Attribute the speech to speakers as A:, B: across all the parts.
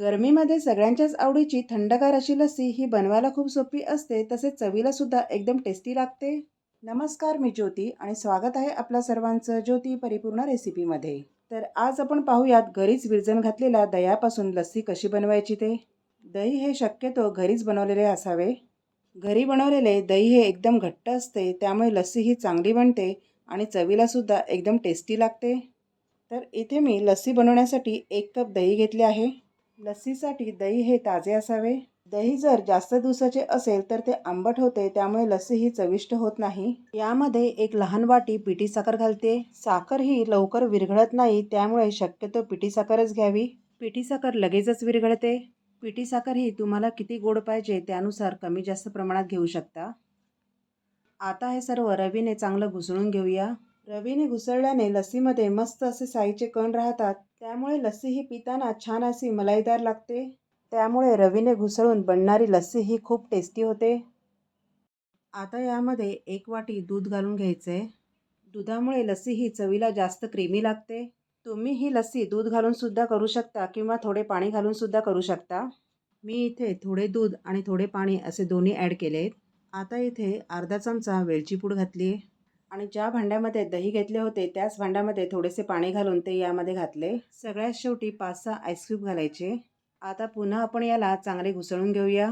A: गरमीमध्ये सगळ्यांच्याच आवडीची थंडगार अशी लस्सी ही बनवायला खूप सोपी असते तसेच चवीला सुद्धा एकदम टेस्टी लागते. नमस्कार मी ज्योती आणि स्वागत आहे आपल्या सर्वांचं ज्योती परिपूर्ण रेसिपीमध्ये तर आज आपण पाहूयात घरीच विरजण घातलेल्या दह्यापासून लस्सी कशी बनवायची ते. दही हे शक्यतो घरीच बनवलेले असावे. घरी बनवलेले दही हे एकदम घट्ट असते त्यामुळे लस्सी ही चांगली बनते आणि चवीलासुद्धा एकदम टेस्टी लागते. तर इथे मी लस्सी बनवण्यासाठी एक कप दही घेतले आहे. लस्सीसाठी दही हे ताजे असावे. दही जर जास्त दिवसाचे असेल तर ते आंबट होते त्यामुळे लस्सी ही चविष्ट होत नाही. यामध्ये एक लहान वाटी पिठी साखर घालते. साखर ही लवकर विरघळत नाही त्यामुळे शक्यतो पिठी साखरच घ्यावी. पिठी साखर लगेचच विरघळते. पिठी साखर ही तुम्हाला किती गोड पाहिजे त्यानुसार कमी जास्त प्रमाणात घेऊ शकता. आता हे सर्व रवीने चांगलं घुसळून घेऊया. रवीने घुसळल्याने लस्सीमध्ये मस्त असे साईचे कण राहतात. त्यामुळे लस्सी ही पिताना छान अशी मलाईदार लागते. त्यामुळे रवीने घुसळून बनणारी लस्सी ही खूप टेस्टी होते. आता यामध्ये एक वाटी दूध घालून घ्यायचं. आहे दुधामुळे लस्सी ही चवीला जास्त क्रीमी लागते. तुम्ही ही लस्सी दूध घालूनसुद्धा करू शकता किंवा थोडे पाणी घालूनसुद्धा करू शकता. मी इथे थोडे दूध आणि थोडे पाणी असे दोन्ही ॲड केले आहेत आता इथे अर्धा चमचा वेलची पूड घातली आहे आणि ज्या भांड्यामध्ये दही घेतले होते त्याच भांड्यामध्ये थोडेसे पाणी घालून ते यामध्ये घातले. सगळ्यात शेवटी पाच सहा आईस्क्यूब घालायचे. आता पुन्हा आपण याला चांगले घुसळून घेऊया.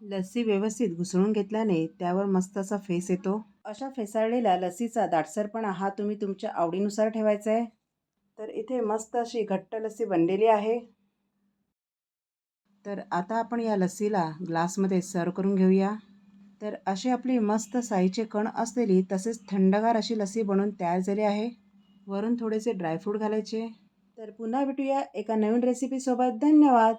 A: लस्सी व्यवस्थित घुसळून घेतल्याने त्यावर मस्त असा फेस येतो. अशा फेसाळलेल्या लस्सीचा दाटसरपणा हा तुम्ही तुमच्या आवडीनुसार ठेवायचा आहे तर इथे मस्त अशी घट्ट लस्सी बनलेली आहे. तर आता आपण या लस्सीला ग्लासमध्ये सर्व करून घेऊया. तर अशी आपली मस्त साईचे कण असलेली तसेच थंडगार अशी लसी बनवून तयार झाली आहे. वरून थोडेसे ड्रायफ्रूट घालायचे. तर पुन्हा भेटूया एका नवीन रेसिपीसोबत धन्यवाद!